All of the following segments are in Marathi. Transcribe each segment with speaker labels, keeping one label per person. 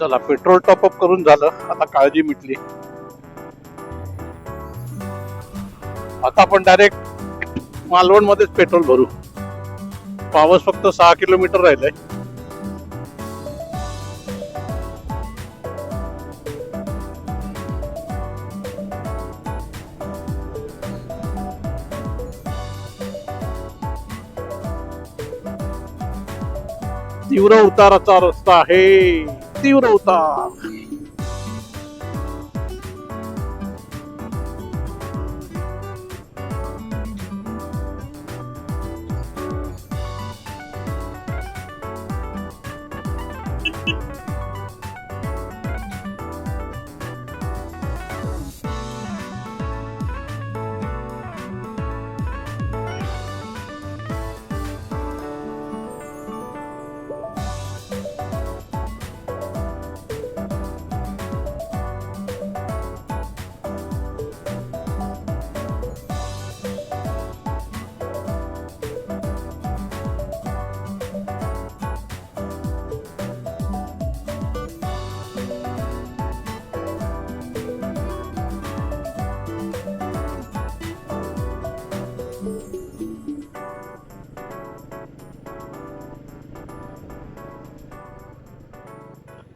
Speaker 1: चला पेट्रोल टॉपअप करून झालं. आता काळजी मिटली. आता आपण डायरेक्ट मालवण मध्येच पेट्रोल भरू. पावस फक्त सहा किलोमीटर राहिलंय. तीव्र उताराचा रस्ता आहे. っていうような歌。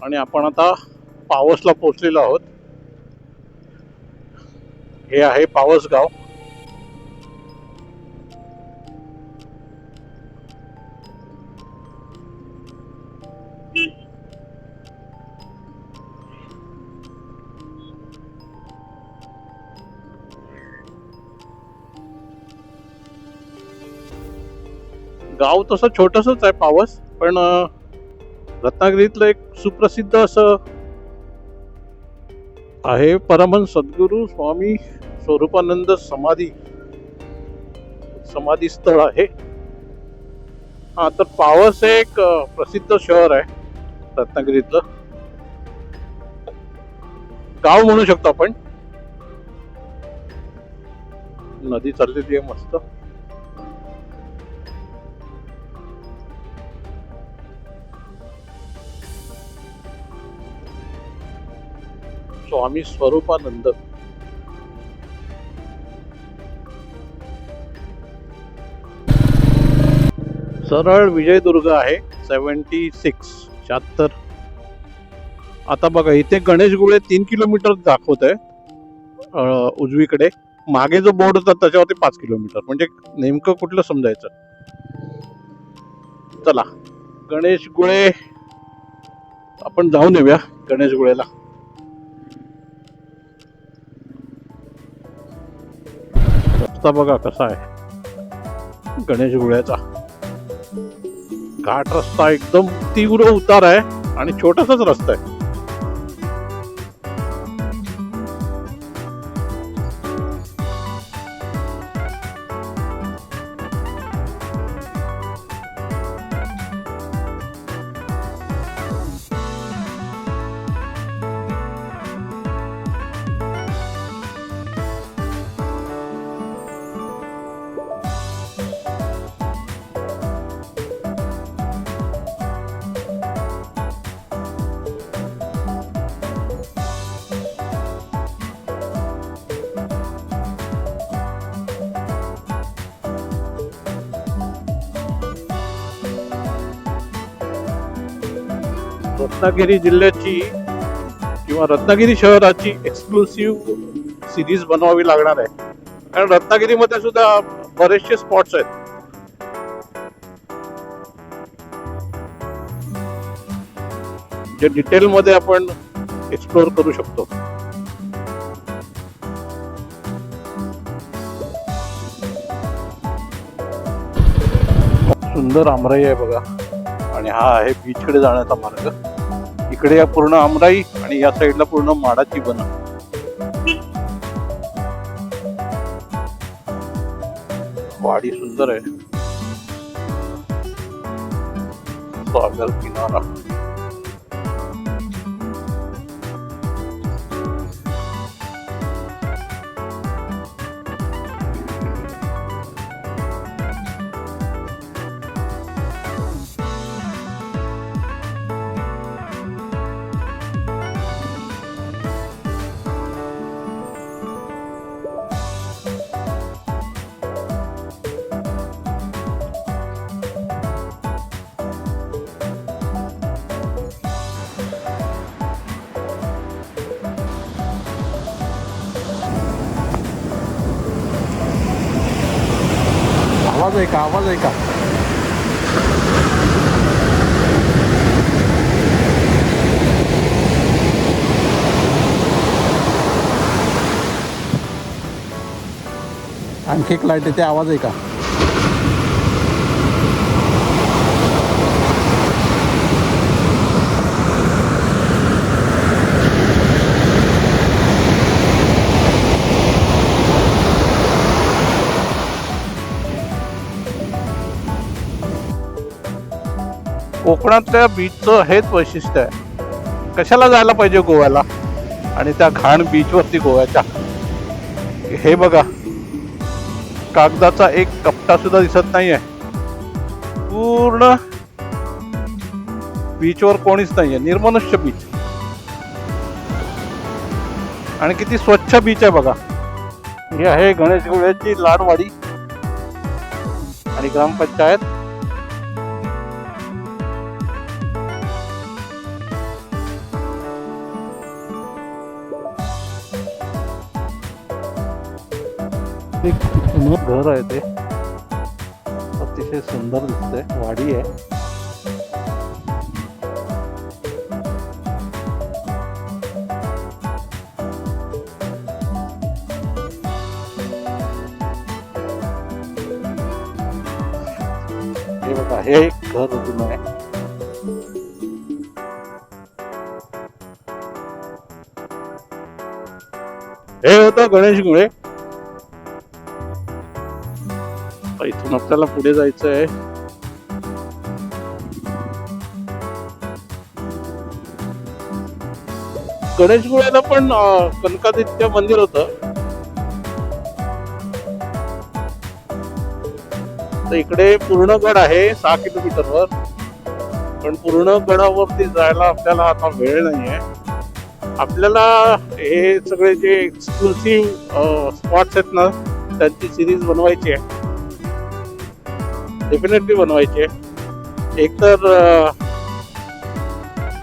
Speaker 1: आणि आपण आता पावसला पोहोचलेलो आहोत. हे आहे पावस गाव गाव तसं छोटसच आहे पावस पण रत्नागिरीतलं एक सुप्रसिद्ध असं आहे परमहंस सद्गुरू स्वामी स्वरूपानंद समाधी. समाधी स्थळ आहे. हा तर पावस हे एक प्रसिद्ध शहर आहे रत्नागिरीतलं. गाव म्हणू शकतो आपण. नदी चाललेली आहे मस्त. स्वामी स्वरूपानंद. सरळ विजयदुर्ग आहे सेवन्टी सिक्स शहात्तर. आता बघा इथे गणेश गुळे तीन किलोमीटर दाखवत आहे उजवीकडे. मागे जो बोर्ड होता त्याच्यावरती पाच किलोमीटर. म्हणजे नेमकं कुठलं समजायचं? चला गणेश गुळे. आपण जाऊन येऊया गणेश गुळेला. रस्ता बघा कसा आहे. गणेश गुळ्याचा. घाट रस्ता एकदम तीव्र उतार आहे आणि छोटासाच रस्ता आहे. रत्नागिरी जिल्ह्याची किंवा रत्नागिरी शहराची एक्सक्लुसिव्ह सिरीज बनवावी लागणार आहे. कारण रत्नागिरीमध्ये सुद्धा बरेचसे स्पॉट्स आहेत. जे डिटेल मध्ये आपण एक्सप्लोर करू शकतो. सुंदर आमराई आहे बघा. आणि हा आहे बीचकडे जाण्याचा मार्ग. इकडे या पूर्ण आमराई आणि या साईडला पूर्ण माडाची बन. वाडी सुंदर आहे. सागर किनारा. आवाज ऐका आवाज ऐका आणखी एक लाइट येते आवाज ऐका कोकणातल्या बीचचं हेच वैशिष्ट्य आहे. कशाला जायला पाहिजे गोव्याला? आणि त्या घाण बीचवरती गोव्याच्या? हे बघा. कागदाचा एक कपटा सुद्धा दिसत नाहीये. पूर्ण बीचवर कोणीच नाहीये. निर्मनुष्य बीच. आणि किती स्वच्छ बीच आहे बघा. हे आहे गणेश गोळ्याची लाडवाडी आणि ग्रामपंचायत. एक जुनं घर आहे ते अतिशय सुंदर दिसतंय वाडी आहे हे बघा हे एक घर जुनं आहे हे होतं गणेश गुळे पण आपल्याला पुढे जायचं आहे गणेशगुळ्याला पण कनकादित्य मंदिर होत. तर इकडे पूर्णगड आहे सहा किलोमीटरवर. पण पूर्ण गडावरती जायला आपल्याला आता वेळ नाहीये. आपल्याला हे सगळे जे एक्सक्लुसिव्ह स्पॉट्स आहेत ना त्यांची सिरीज बनवायची आहे. डेफिनेटली बनवायचे एक तर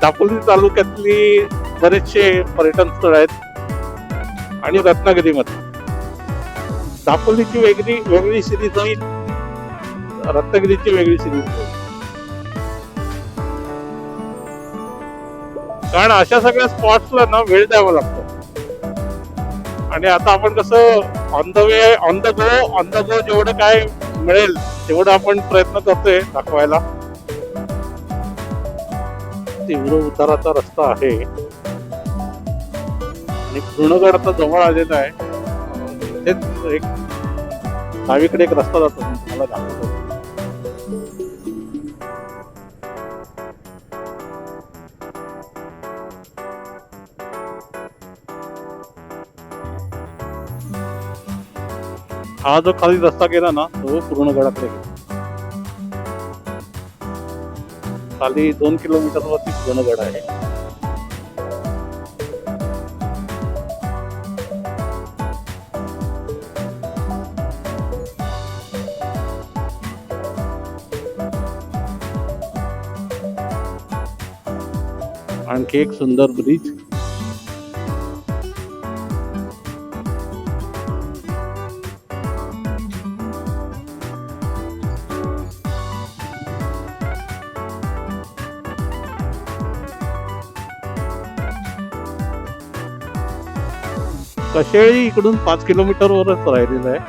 Speaker 1: दापोली तालुक्यातली बरेचसे पर्यटन स्थळ आहेत आणि रत्नागिरीमध्ये. दापोलीची वेगळी वेगळी सिरीज होईल रत्नागिरीची वेगळी सिरीज होईल कारण अशा सगळ्या स्पॉट्सला ना वेळ द्यावा लागतो. आणि आता आपण कसं on the way on the go on the go जेवढं काय मिळेल तेवढं आपण प्रयत्न करतोय दाखवायला. तीव्र उताराचा रस्ता आहे. आणि पूर्णगड आता जवळ आलेला आहे. अं, एक डावीकडे एक रस्ता जातो. मला दाखवतो. हा जो खाली रस्ता गेला ना तो पूर्ण गडाकडे गेला. खाली दोन किलोमीटर वरती पूर्ण गड आहे. आणखी एक सुंदर ब्रिज कशेळी इकडून पाच किलोमीटरवरच राहिलेलं आहे.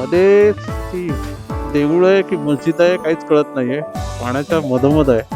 Speaker 1: मध्ये ती देऊळ आहे की मस्जिद आहे काहीच कळत नाहीये. पाण्याच्या मधोमध आहे.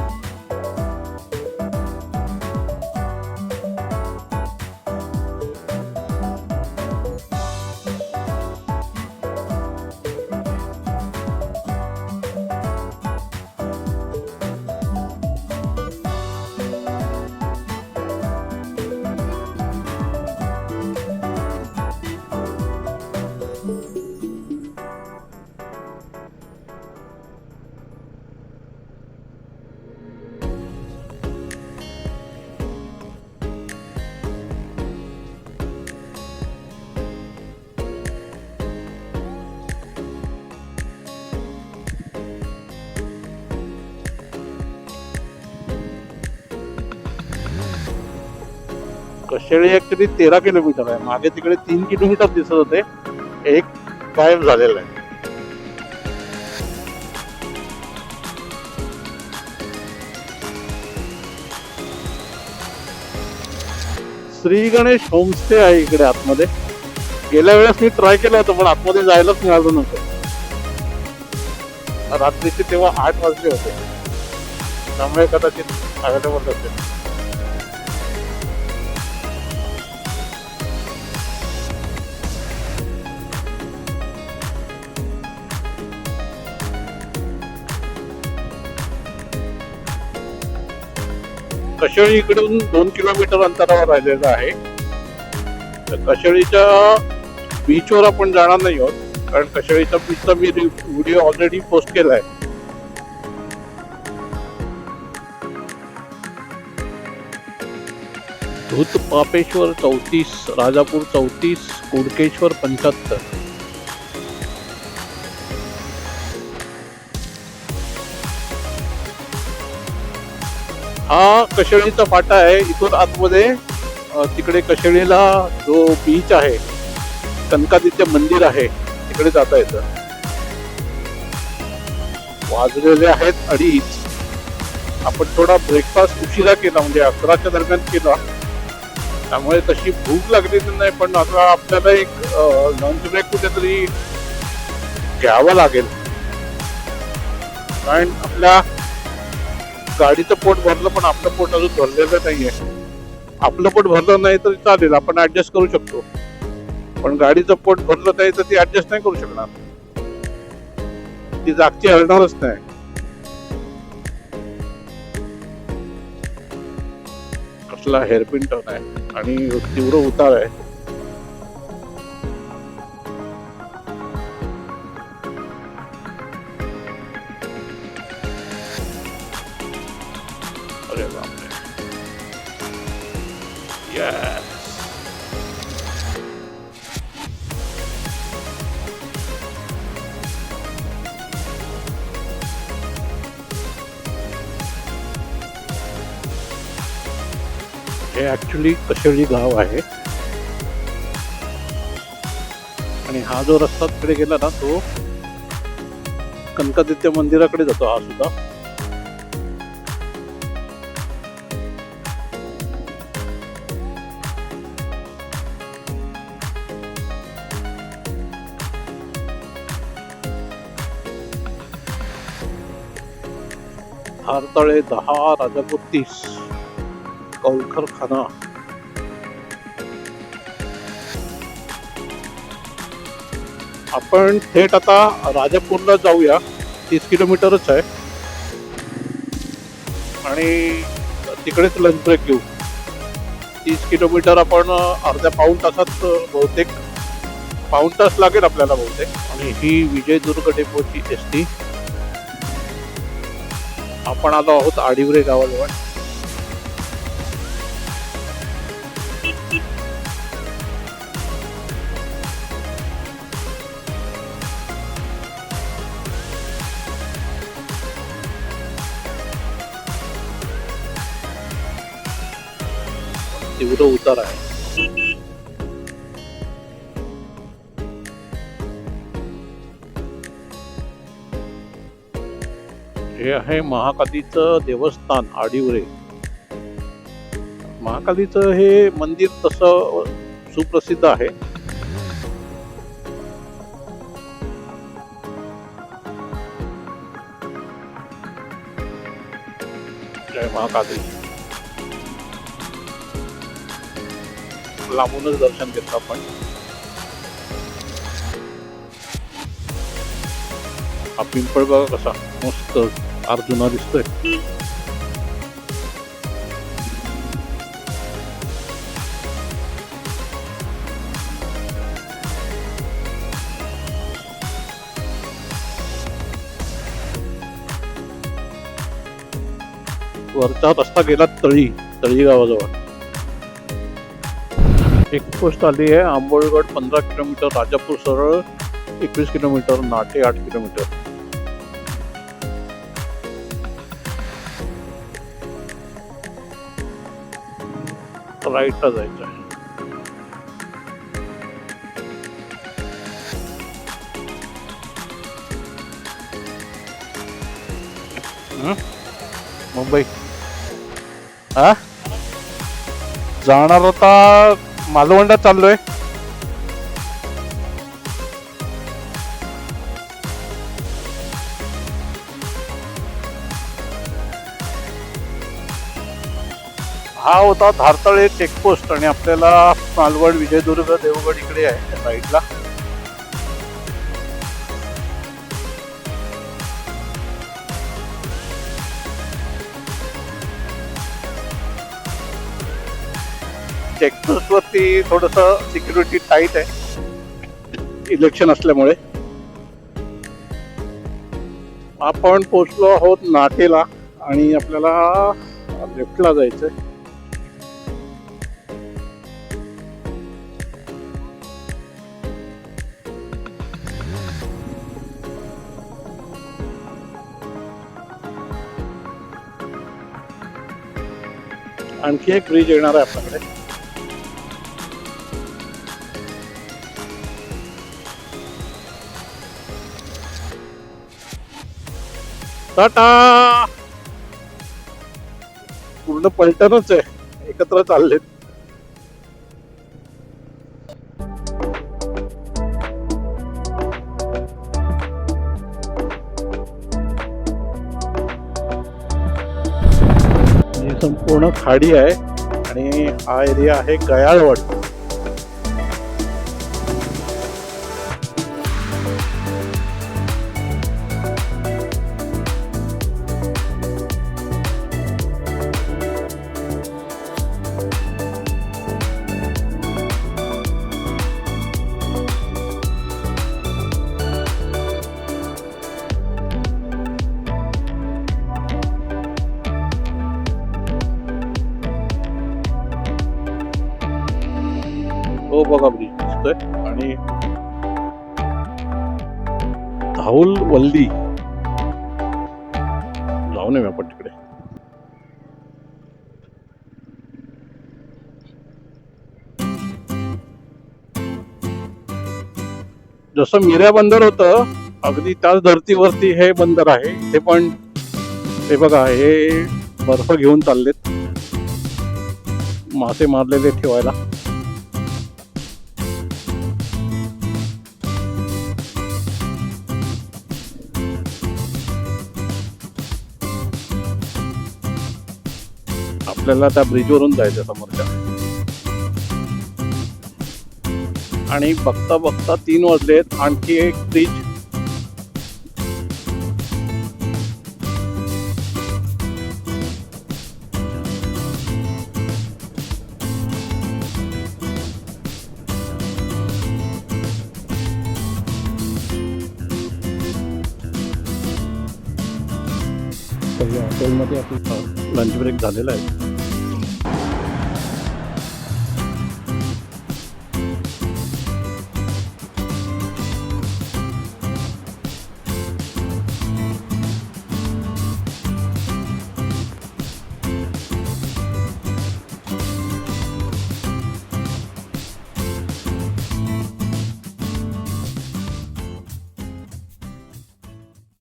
Speaker 1: शेळी ॲक्च्युली तेरा किलोमीटर आहे मागे तिकडे तीन किलोमीटर दिसत होते एक कायम झालेलं आहे श्री गणेश होमस्टे आहे इकडे आतमध्ये गेल्या वेळेस मी ट्राय केलं होतं पण आतमध्ये जायलाच मिळालं नव्हतं रात्रीचे तेव्हा आठ वाजले होते त्यामुळे कदाचित अवेलेबल असेल कशेळी इकडून दोन किलोमीटर अंतरावर राहिलेलं आहे. तर कशेळीच्या बीचवर आपण जाणार नाही आहोत कारण कशेळीच्या बीचचा मी व्हिडिओ ऑलरेडी पोस्ट केला आहे. धूत पापेश्वर चौतीस राजापूर चौतीस कुडकेश्वर पंच्याहत्तर. हा कशेळीचा फाटा आहे. इथून आतमध्ये तिकडे कशेळीला जो बीच आहे कनकादित्य मंदिर आहे तिकडे जाता येतं. वाजलेले आहेत अडीच. आपण थोडा ब्रेकफास्ट उशिरा केला म्हणजे अकराच्या दरम्यान केला. त्यामुळे तशी भूक लागलेली नाही पण आता आपल्याला एक लंच ब्रेक कुठेतरी घ्यावा लागेल. कारण आपल्या गाडीचं पोट भरलं पण आपलं पोट अजून भरलेलं नाही आहे आपलं पोट भरलं नाही तरी चालेल आपण ऍडजस्ट करू शकतो. पण गाडीचं पोट भरलं नाही तर ती ऍडजस्ट नाही करू शकणार. ती जागची हलणारच नाही. कसला हेअरपिन टर्न आहे आणि तीव्र उतार आहे. हे ॲक्च्युली कशेळी गाव आहे. आणि हा जो रस्ता तिकडे गेला ना तो कनकादित्य मंदिराकडे जातो हा सुद्धा. हारतळे दहा राजापूर तीस. कौलखर खाना आपण थेट आता राजापूरला जाऊया. तीस किलोमीटरच आहे. आणि तिकडेच लंच ब्रेक घेऊ. तीस किलोमीटर आपण अर्ध्या पाऊण तासात बहुतेक पाऊण तास लागेल आपल्याला बहुतेक. आणि ही विजयदुर्ग डेपोची एस टी आपण आलो आहोत आडिवरे गावाजवळ. तीव्र उतार आहे हे आहे महाकालीचं देवस्थान आडिवरे. महाकालीचं हे मंदिर तसं सुप्रसिद्ध आहे. जय महाकाली. लांबूनच दर्शन घेतो आपण. हा पिंपळ बघा कसा मस्त अर्जुना दिसतोय. वरचा रस्ता गेला तळी तळी गावाजवळ एक पोस्ट आली आहे. आंबोळगड पंधरा किलोमीटर राजापूर सरळ एकवीस किलोमीटर नाटे आठ किलोमीटर. राईटला जायचं आहे. मुंबई. हा जाणार होता मालवंडा चाललोय. हा होता धारतळे चेकपोस्ट आणि आपल्याला मालवण विजयदुर्ग देवगड इकडे आहे त्या साईडला टेक्सस वरती थोडस सिक्युरिटी टाईट आहे. इलेक्शन असल्यामुळे. आपण पोचलो आहोत नाटेला आणि आपल्याला लेफ्टला जायचंय. आणखी एक ब्रिज येणार आहे आपल्याकडे. टाटा! पूर्ण पलटणच आहे. एकत्र चाललेत. संपूर्ण खाडी आहे आणि हा एरिया आहे गयाळवड. बघा ब्रिज दिसतोय. आणि धाऊल वल्ली. जाऊ नये आपण तिकडे. जसं मिऱ्या बंदर होतं अगदी त्याच धर्तीवरती हे बंदर आहे. ते पण हे बघा हे बर्फ घेऊन चाललेत. मासे मारलेले ठेवायला. आपल्याला त्या ब्रिजवरून जायचं समोरच्या. आणि बघता बघता तीन वाजलेत आणखी एक ब्रिज. लंच ब्रेक झालेला आहे.